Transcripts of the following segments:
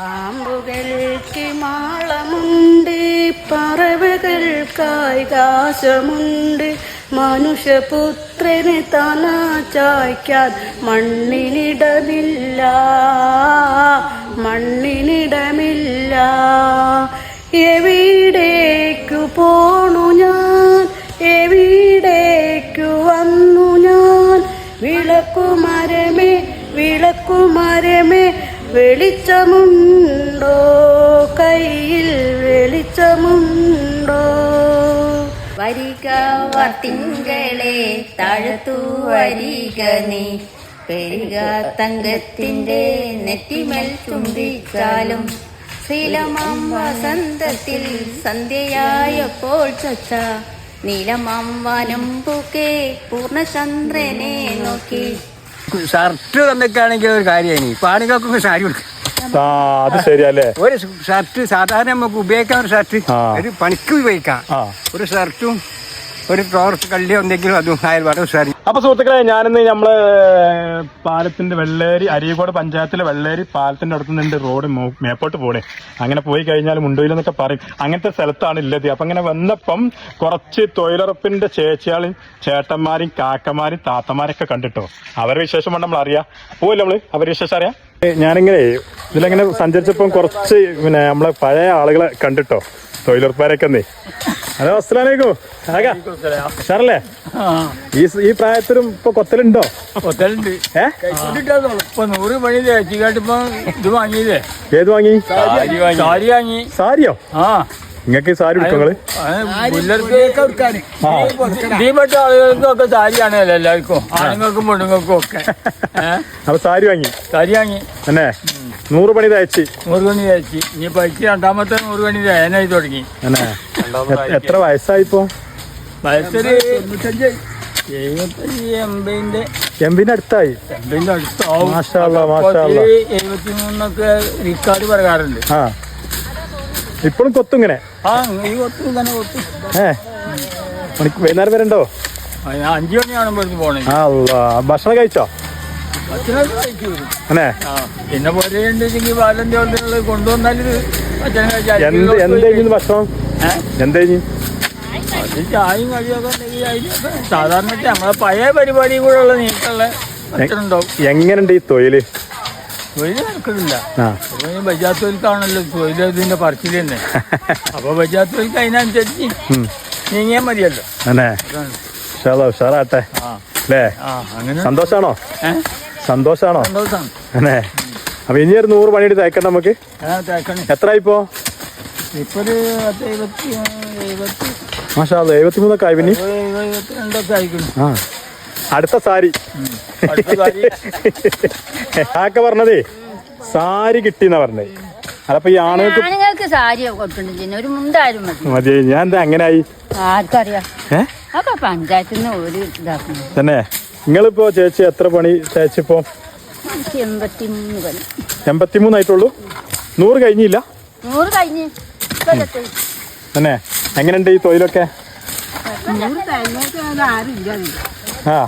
പാമ്പുകൾക്ക് മാളമുണ്ട് പറവകൾക്കാകാശമുണ്ട് മനുഷ്യപുത്രന് തന ചായ്ക്കാൻ മണ്ണിനിടമില്ല മണ്ണിനിടമില്ല. എവിടേക്കു പോണു ഞാൻ? എവിടേക്കു വന്നു ഞാൻ? വിളക്കുമരമേ വിളക്കുമരമേ. വെളിച്ചമുണ്ടോ? കയ്യിൽ വെളിച്ചമുണ്ടോ? വരിക വർത്തിങ്കളെ താഴത്തു വരിക നീ. പെരുക തങ്കത്തിന്റെ നെറ്റിമേൽ ചുംബിച്ചാലും ശ്രീലമാം വസന്തത്തിൽ സന്ധ്യയായപ്പോൾ ചച്ച. നീലമാം വനം പൂക്കെ പൂർണചന്ദ്രനെ നോക്കി. ഷർട്ട് തന്നൊക്കെയാണെങ്കിൽ ഒരു കാര്യമായി പാണികൾക്കൊക്കെ സാരി കൊടുക്കും. ആ അത് ശരിയല്ലേ? ഒരു ഷർട്ട് സാധാരണ നമുക്ക് ഉപയോഗിക്കാൻ ഒരു ഷർട്ട്. ഒരു പണിക്ക് ഉപയോഗിക്കാം. ഒരു ഷർട്ടും ഒരു ടോർച്ച് കള്ളിയോ എന്തെങ്കിലും അതും അയൽപാടും ഉഷാരി അപ്പൊ സുഹൃത്തുക്കളെ ഞാനിന്ന് നമ്മൾ പാലത്തിന്റെ വെള്ളേരി അരീകോട് പഞ്ചായത്തിലെ വെള്ളേരി പാലത്തിന്റെ അടുത്ത് നിന്ന് റോഡ് മേപ്പോട്ട് പോണേ. അങ്ങനെ പോയി കഴിഞ്ഞാൽ മുണ്ടോയിലന്നൊക്കെ പറയും. അങ്ങനത്തെ സ്ഥലത്താണ് ഇല്ലത്. അപ്പൊ അങ്ങനെ വന്നപ്പം കുറച്ച് തൊഴിലുറപ്പിന്റെ ചേച്ചിയാളും ചേട്ടന്മാരും കാക്കമാരും താത്തമാരൊക്കെ കണ്ടിട്ടോ. അവരുടെ വിശേഷം വേണം നമ്മൾ അറിയാം പോവില്ല നമ്മൾ? അവരുടെ വിശേഷം അറിയാം? ഞാനിങ്ങനെ ഇതിലങ്ങനെ സഞ്ചരിച്ചപ്പം കുറച്ച് പിന്നെ നമ്മളെ പഴയ ആളുകളെ കണ്ടിട്ടോ. തൊഴിലുറപ്പുകാരൊക്കെ ഹലോ അസ്സലാമലൈക്കും സാറല്ലേ ഈ ഈ പ്രായത്തിലും ഇപ്പൊ കൊത്തലുണ്ടോ? കൊത്തലുണ്ട്. ഇപ്പൊ നൂറ് പണി തേച്ചിക്കാട്ട് ഇപ്പൊ ഇത് വാങ്ങിയില്ലേ ഏത് വാങ്ങി? സാരി വാങ്ങി. സാരിയോ? ആ. നിങ്ങൾക്ക് സാരി എടുക്കങ്ങൾ? ദീപട്ട ആളുകൾക്കൊക്കെ സാരിയാണ് എല്ലാവർക്കും? ആണുങ്ങൾക്കും പെണ്ണുങ്ങൾക്കും ഒക്കെ? അപ്പൊ സാരി വാങ്ങി? സാരി വാങ്ങി. തന്നെ? നൂറ് പണി തയ്ച്ച്. നൂറ് പണി തയ്ച്ച്. ഇനി പൈക്ക് രണ്ടാമത്തെ നൂറ് പണി തേനായി തുടങ്ങി. എത്ര വയസ്സായിപ്പോ? വയസ്സൊരു എഴുപത്തഞ്ച് എൺപതിന്റെ അടുത്തായി? എൺപതിന്റെ അടുത്താവും. മാഷാ അല്ലാ, മാഷാ അല്ലാ. എഴുപത്തി മൂന്നൊക്കെ റിക്കാർഡ് പറയാറുണ്ട് ആ. ഇപ്പോഴും കൊത്തും ഇങ്ങനെ ആ ഈ കൊത്തും തന്നെ കൊത്തും. ഏ? വൈകുന്നേരം വരെ ഉണ്ടോ? ആ, ഞാൻ അഞ്ചു മണിയാണ് പോണേ. ആ. ഭക്ഷണം കഴിച്ചോ. അല്ലേ? പിന്നെ കൊണ്ടുവന്നാൽ കഴിച്ചാൽ എന്ത് എന്തെങ്കിലും ഭക്ഷണം? എന്തെങ്കിലും അത് ചായയും കടിയൊക്കെ ഉണ്ടെങ്കിൽ അതിനൊക്കെ സാധാരണ നമ്മളെ പഴയ പരിപാടി കൂടെ ഉള്ള നീട്ടുള്ള ഭക്ഷണം എങ്ങനെയുണ്ട് ഈ തൊഴിൽ? തൊഴിൽ നടക്കുന്നില്ല ബജാത്ത് തൊഴിൽക്കാണല്ലോ തൊഴിൽ ഇതിന്റെ പറച്ചിൽ തന്നെ അപ്പൊ ബജാത്ത് തൊഴിൽക്ക് അതിനനുസരിച്ച്. നീങ്ങിയാൽ മതിയല്ലോ. അല്ലേ? അതാണ്. ഉഷാറാ ഉഷാറാട്ടെ ആ അല്ലേ സന്തോഷാണോ? സന്തോഷാണോ? അല്ലേ? അപ്പൊ ഇനി ഒരു നൂറ് പണിയിട്ട് തയ്ക്കണ്ട നമുക്ക്? എത്ര ഇപ്പോ പത്ത് എഴുപത്തി മാഷാ എഴുപത്തിമൂന്നൊക്കെ ആയി പിന്നെ ആ. അടുത്ത സാരി. ആക്കെ പറഞ്ഞതേ? സാരി കിട്ടിന്നാ പറഞ്ഞത്. അതപ്പോ ഈ ആണുങ്ങൾക്ക് സാരി കൊടുത്തിട്ടുണ്ട് ഒരു മുണ്ടാരും മതി. മതി ഞാൻ എന്താ അങ്ങനെ ആയി ആർക്കറിയാം. ഏ? അപ്പൊ പഞ്ചായത്തിൽ നിന്ന് ഒരു ഇതാക്കണം. തന്നെ നിങ്ങളിപ്പോ ചേച്ചി എത്ര പണി മൂന്ന് പണി. എൺപത്തിമൂന്നായിട്ടുള്ളൂ? നൂറ് കഴിഞ്ഞില്ല? നൂറ് കഴിഞ്ഞ് ഇപ്പൊ ഇരുപത്തി. തന്നെ എങ്ങനെയുണ്ട് ഈ തൊഴിലൊക്കെ? ആ?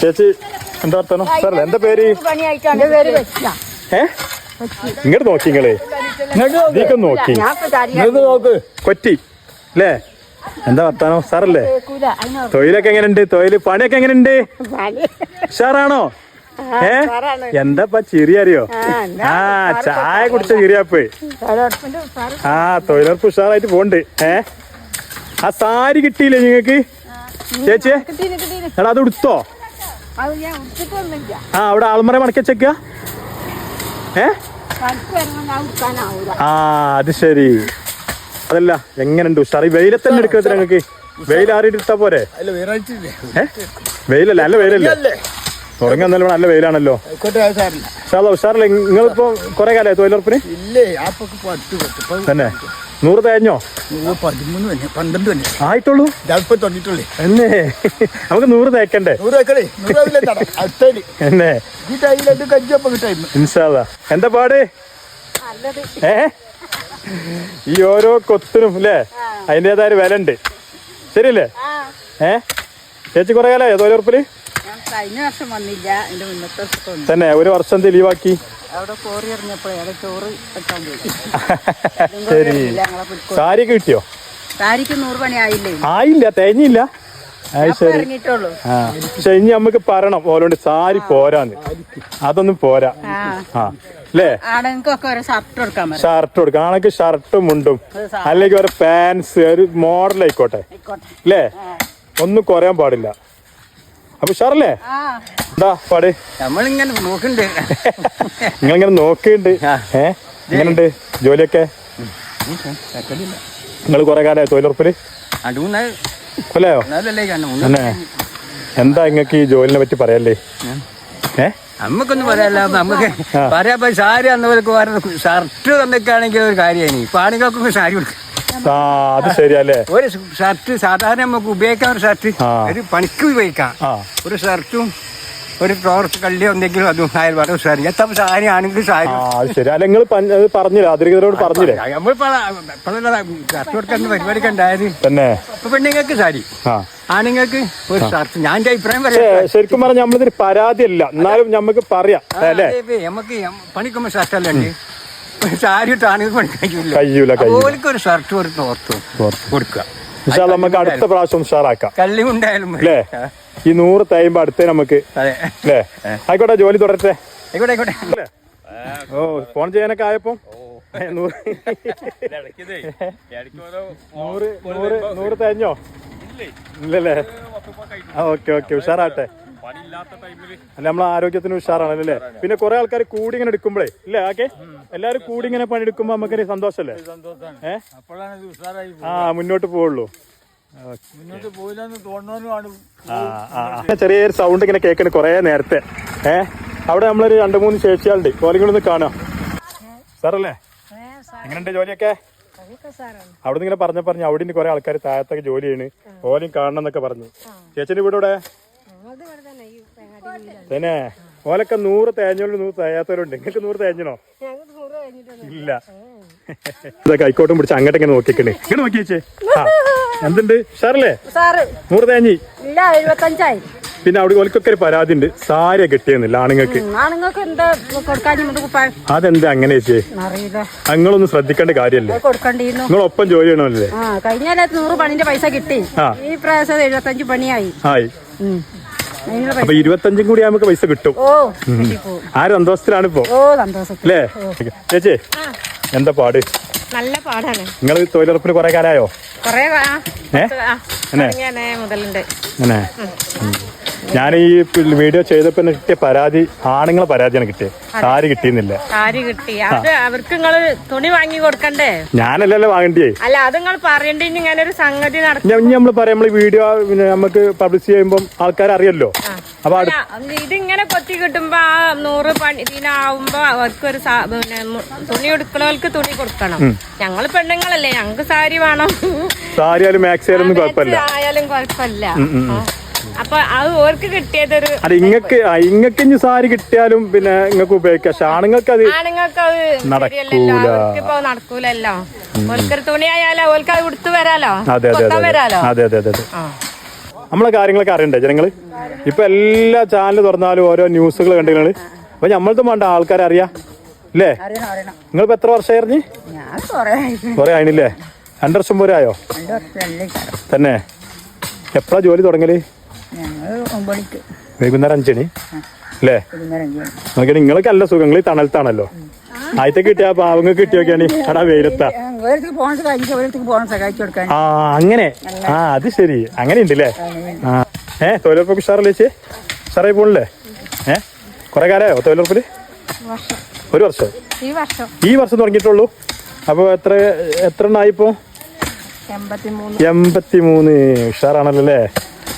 ചേച്ചി എന്താ വർത്തമാനം സാറല്ലേ എന്താ പേര്? ഏ? ഇങ്ങോട്ട് നോക്കി നിങ്ങൾ. നോക്ക്. കൊറ്റി അല്ലേ എന്താ വർത്താനോ? സാറല്ലേ? തൊഴിലൊക്കെ എങ്ങനെയുണ്ട്? തൊഴിൽ പണിയൊക്കെ എങ്ങനെയുണ്ട്? ഉഷാറാണോ? ഏ? എന്താ ചിരി അറിയോ? ആ ചായ കുടിച്ച? ചിരിയാപ്പ്. ആ തൊഴിലുറപ്പ് ഉഷാറായിട്ട് പോണ്ട് ഏ? ആ സാരി കിട്ടിയില്ലേ നിങ്ങക്ക് ചേച്ചി? എടാ അത് ഉടുത്തോ? ആ അവിടെ ആൾമറ മടക്കി വെച്ചേക്ക. ഏ? ആ അത് ശരി. അതല്ല എങ്ങനെയുണ്ട്? ഉഷാർ ഈ വെയിലെ തന്നെ എടുക്കുന്നത് ഞങ്ങൾക്ക് വെയിൽ ആറിയിട്ട് എടുത്താ പോരെ? വെയിലല്ലേ നല്ല വെയിലല്ലേ? തുടങ്ങി വന്നാലും നല്ല വെയിലാണല്ലോ. ഉഷാറല്ല? നിങ്ങളിപ്പോ കൊറേ കാലേ തൊഴിലുറപ്പിന്? തന്നെ. നൂറ് തേഞ്ഞോ? ആയിട്ടുള്ളൂ? എന്നേ നമുക്ക് നൂറ് തേക്കണ്ടേ? എന്നേ എന്താ പാട്? ഏ? ഈ ഓരോ കൊത്തിനും അല്ലേ അതിന്റെതായ വില ഉണ്ട് ശരിയല്ലേ? ഏ? ചേച്ചി കുറെ കാലേ ഏതോ ഉറപ്പിൽ? കഴിഞ്ഞ വർഷം വന്നില്ല. എന്റെ മുന്നത്തെ വർഷം തന്നെ ഒരു വർഷം എന്ത് ലീവാക്കി? അവിടെ കോറി ഇറങ്ങിയപ്പോഴേ ചോറ് വെക്കാൻ പോയി. സാരിയൊക്കെ കിട്ടിയോ? സാരിക്ക് നൂറ് പണി ആയില്ലേ? ആയില്ല തേഞ്ഞില്ല അത് ശരി. ആ. പക്ഷെ ഇനി നമുക്ക് പറയണം. ഓരോണ്ട് സാരി പോരാന്ന്. അതൊന്നും പോരാ. ആ. അല്ലേ ആണുങ്ങൾക്കൊക്കെ ഒരു ഷർട്ട് കൊടുക്കാൻ ഷർട്ട് കൊടുക്കാം. ആണെങ്കിൽ ഷർട്ടും മുണ്ടും. അല്ലെങ്കിൽ ഒരു പാൻസ് ഒരു മോഡൽ ആയിക്കോട്ടെ. അല്ലേ ഒന്നും കുറയാൻ പാടില്ല. അപ്പൊ ഷാറല്ലേ എന്താ പാട്. നമ്മളിങ്ങനെ നോക്കുന്നുണ്ട് നിങ്ങളിങ്ങനെ നോക്കിണ്ട്. ഏ? എങ്ങനെയുണ്ട് ജോലിയൊക്കെ? നിങ്ങൾ കുറെ കാലമായി തൊഴിലുറപ്പിൽ? അടുന്ന കൊല്ലയോ തന്നെ എന്താ ഇങ്ങക്ക് ഈ ജോലിനെ പറ്റി പറയല്ലേ? ഏ? നമുക്കൊന്നും പറയാല്ല നമുക്ക് പറയാ സാരി അന്നവർക്ക് വേറെ ഷർട്ട് തന്നൊക്കെയാണെങ്കിൽ ഒരു കാര്യമായി പാണികൾക്കൊക്കെ സാരി കൊടുക്കും. അത് ശരിയല്ലേ? ഒരു ഷർട്ട് സാധാരണ നമുക്ക് ഉപയോഗിക്കാൻ ഒരു ഷർട്ട്. ഒരു പണിക്ക് ഉപയോഗിക്കാം. ഒരു ഷർട്ടും ഒരു ടോർച്ച് കള്ളി ഒന്നെങ്കിലും അത് വളരെ സാരി എത്ര സാരി ആണെങ്കിൽ സാരി ശരി. അല്ല നിങ്ങൾ പറഞ്ഞില്ലേ? പറഞ്ഞില്ല? പറഞ്ഞില്ലേ ഷർട്ട് കൊടുക്കുന്ന പരിപാടിക്ക് ഉണ്ടായത് തന്നെ. പെണ്ണുങ്ങൾക്ക് സാരി. ആണുങ്ങൾക്ക് ഒരു ഷർട്ട്. ഞാൻ അഭിപ്രായം പറയാം. ശരിക്കും പറഞ്ഞാൽ പരാതി പരാതിയല്ല. എന്നാലും നമുക്ക് പറയാം. അല്ലേ? നമുക്ക് പണിക്കുമ്പോ ഷർട്ടല്ലേ സാരി ഇട്ട് ആണുങ്ങൾക്ക് പണിക്കാനില്ല കഴിയൂല. ഓർക്ക് ഒരു ഷർട്ട് ഒരു തോർത്ത് കൊടുക്കുക. നമുക്ക് അടുത്ത പ്രാവശ്യം ഉഷാറാക്കാം. കള്ളി ഉണ്ടായാലും അല്ലേ? ഈ നൂറ് തയ്യുമ്പോ അടുത്തേ നമുക്ക്. അതെ. അല്ലേ? ആയിക്കോട്ടെ ജോലി തുടരട്ടെ. ആയിക്കോട്ടെ ആയിക്കോട്ടെ. അല്ലേ? ഓ ഫോൺ ചെയ്യാനൊക്കെ ആയപ്പോ. നൂറ്. നൂറ് നൂറ് നൂറ് തേഞ്ഞോ? ഇല്ലല്ലേ? Okay okay. ഉഷാറാട്ടെ അല്ല നമ്മളെ ആരോഗ്യത്തിന് ഉഷാറാണല്ലേ പിന്നെ കുറെ ആൾക്കാർ കൂടി ഇങ്ങനെ എടുക്കുമ്പോഴേ ഇല്ലേ ആക്കെ? എല്ലാരും കൂടി ഇങ്ങനെ പണിയെടുക്കുമ്പോ നമുക്കൊരു സന്തോഷല്ലേ? ഏഹ് ആ മുന്നോട്ട് പോവുള്ളൂ. മുന്നോട്ട് പോയില്ലെന്ന്. ചെറിയൊരു സൗണ്ട് ഇങ്ങനെ കേൾക്കുന്നു കൊറേ നേരത്തെ. ഏ? അവിടെ നമ്മളൊരു രണ്ട് മൂന്ന് ചേച്ചിയാളുണ്ട് ഓലും കൂടെ ഒന്ന് കാണാം. സാറല്ലേ? എങ്ങനെയുണ്ട് ജോലിയൊക്കെ? അവിടെ ഇങ്ങനെ പറഞ്ഞ പറഞ്ഞു അവിടെ നിന്ന് കുറെ ആൾക്കാർ താഴത്തൊക്കെ ജോലി ചെയ്യണ്. ഓലും കാണണം എന്നൊക്കെ പറഞ്ഞു. ചേച്ചിന്റെ വീട് ഇവിടെ തന്നെ ഓലൊക്കെ നൂറ് തേഞ്ഞോണ്ട് നൂറ് തേയാത്തവരുണ്ട്. നിങ്ങൾക്ക് നൂറ് തേഞ്ഞണോ? ഇല്ല. ഇതൊക്കെ കൈക്കോട്ടും പിടിച്ച് അങ്ങോട്ട് ഇങ്ങനെ നോക്കിക്കണേ. ഇങ്ങനെ നോക്കിയേച്ചേ ആ. എന്തുണ്ട് ഷാറല്ലേ സാറ് നൂറ് തേഞ്ഞി ഇല്ല എഴുപത്തഞ്ചായി. പിന്നെ അവിടെ ഒലിക്കൊക്കെ ഒരു പരാതി ഉണ്ട്. സാരി കിട്ടിയെന്നില്ല ആണുങ്ങൾക്ക്. അതെന്താ അങ്ങനെ നിങ്ങളൊന്നും ശ്രദ്ധിക്കേണ്ട കാര്യല്ലേ നിങ്ങൾ ഒപ്പം ജോലി ചെയ്യണമല്ലേ? ആ കഴിഞ്ഞാലേ നൂറ് പണിന്റെ പൈസ കിട്ടി. ഈ പ്രാവശ്യം എഴുപത്തഞ്ച് പണിയായി. ആയി. അപ്പൊ ഇരുപത്തഞ്ചും കൂടി നമുക്ക് പൈസ കിട്ടും. ഓ ഒരു സന്തോഷത്തിലാണ് ഇപ്പോ? അല്ലേ? ചേച്ചി എന്താ പാട്? നല്ല പാടാണ്. നിങ്ങൾ തൊഴിലുറപ്പിന് കുറെ കാലായോ? ഞാൻ ഈ വീഡിയോ ചെയ്തപ്പോ കിട്ടിയ പരാതി ആണുങ്ങളെ പരാതിയാണ് കിട്ടിയത് സാരി കിട്ടിയെന്നില്ല. സാരി കിട്ടി. അത് അവർക്ക് നിങ്ങൾ തുണി വാങ്ങി കൊടുക്കണ്ടേ? ഞാനല്ലല്ലോ വാങ്ങണ്ടേ അല്ല അത് നിങ്ങൾ പറയണ്ടി ഇങ്ങനെ ഒരു സംഗതി നടക്കും. ഞാൻ നമ്മൾ പറയാം നമ്മൾ വീഡിയോ നമുക്ക് പബ്ലിഷ് ചെയ്യുമ്പോൾ ആൾക്കാർ അറിയല്ലോ. അപ്പൊ ഇതിങ്ങനെ കൊത്തി കിട്ടുമ്പോ ആ നൂറ് പണി ഇതിനാവുമ്പോ അവർക്ക് ഒരു തുണി എടുക്കണവർക്ക് തുണി കൊടുക്കണം. ഞങ്ങൾ പെണ്ണുങ്ങളല്ലേ ഞങ്ങക്ക് സാരി വേണം. സാരി മാക്സിയാലും മാക്സി ആയാലും ഒന്നും കുഴപ്പമില്ല. ആയാലും കുഴപ്പമില്ല. അപ്പൊ അത് ഓർക്ക് കിട്ടിയതൊരു അത് ഇങ്ങക്ക് ഇങ്ങക്ക് ഇനി സാരി കിട്ടിയാലും പിന്നെ ഇങ്ങക്ക് ഉപയോഗിക്കാം. പക്ഷെ ആണുങ്ങൾക്ക് അത് ആണുങ്ങൾക്ക് അത് നടക്കൂലല്ലോ. ഓൽക്കൊരു തുണി ആയാലോ ഓൽക്ക് അത് ഉടുത്തു വരാലോ? അതെ അതെ അതെ വരാലോ? അതെ അതെ അതെ അതെ. ആ. നമ്മളെ കാര്യങ്ങളൊക്കെ അറിയണ്ടേ ജനങ്ങൾ? ഇപ്പൊ എല്ലാ ചാനൽ തുറന്നാലും ഓരോ ന്യൂസുകൾ കണ്ടുകൾ അപ്പൊ നമ്മളത് വേണ്ട ആൾക്കാരെ അറിയാം അല്ലേ നിങ്ങളിപ്പോ എത്ര വർഷമായിരുന്നു കൊറേ ആയില്ലേ? രണ്ടു വർഷം പോരായോ തന്നെ. എപ്പോഴാ ജോലി തുടങ്ങൽ? വൈകുന്നേരം അഞ്ചണി. അല്ലേ നോക്കി നോക്കിയാൽ നിങ്ങൾക്ക് അല്ല സുഖങ്ങൾ ഈ തണലത്താണല്ലോ ആദ്യത്തെ കിട്ടിയ പാവങ്ങൾക്ക് കിട്ടിയൊക്കെയാണ് അടാ വെയിലത്താ. ആ അങ്ങനെ. ആ അത് ശരി. അങ്ങനെ ഉണ്ടല്ലേ ആ ഏ തൊഴിലുറപ്പൊക്കെ ഉഷാറല്ലേ ചേച്ചി? ഉഷാറായി പോണില്ലേ? ഏ? കുറെ കാലമായോ തൊഴിലുറപ്പിൽ? ഒരു വർഷം. ഈ വർഷം. തുടങ്ങിയിട്ടുള്ളൂ. അപ്പോൾ എത്ര എത്ര എൺപത്തിമൂന്ന് എൺപത്തി മൂന്ന് ഉഷാറാണല്ലോ അല്ലേ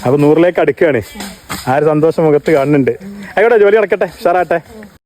അപ്പൊ നൂറിലേക്ക് അടുക്കുകയാണ്. ആ ഒരു സന്തോഷം മുഖത്ത് കാണുന്നുണ്ട്. ആയിക്കോട്ടെ ജോലി നടക്കട്ടെ. ഉഷാറാട്ടെ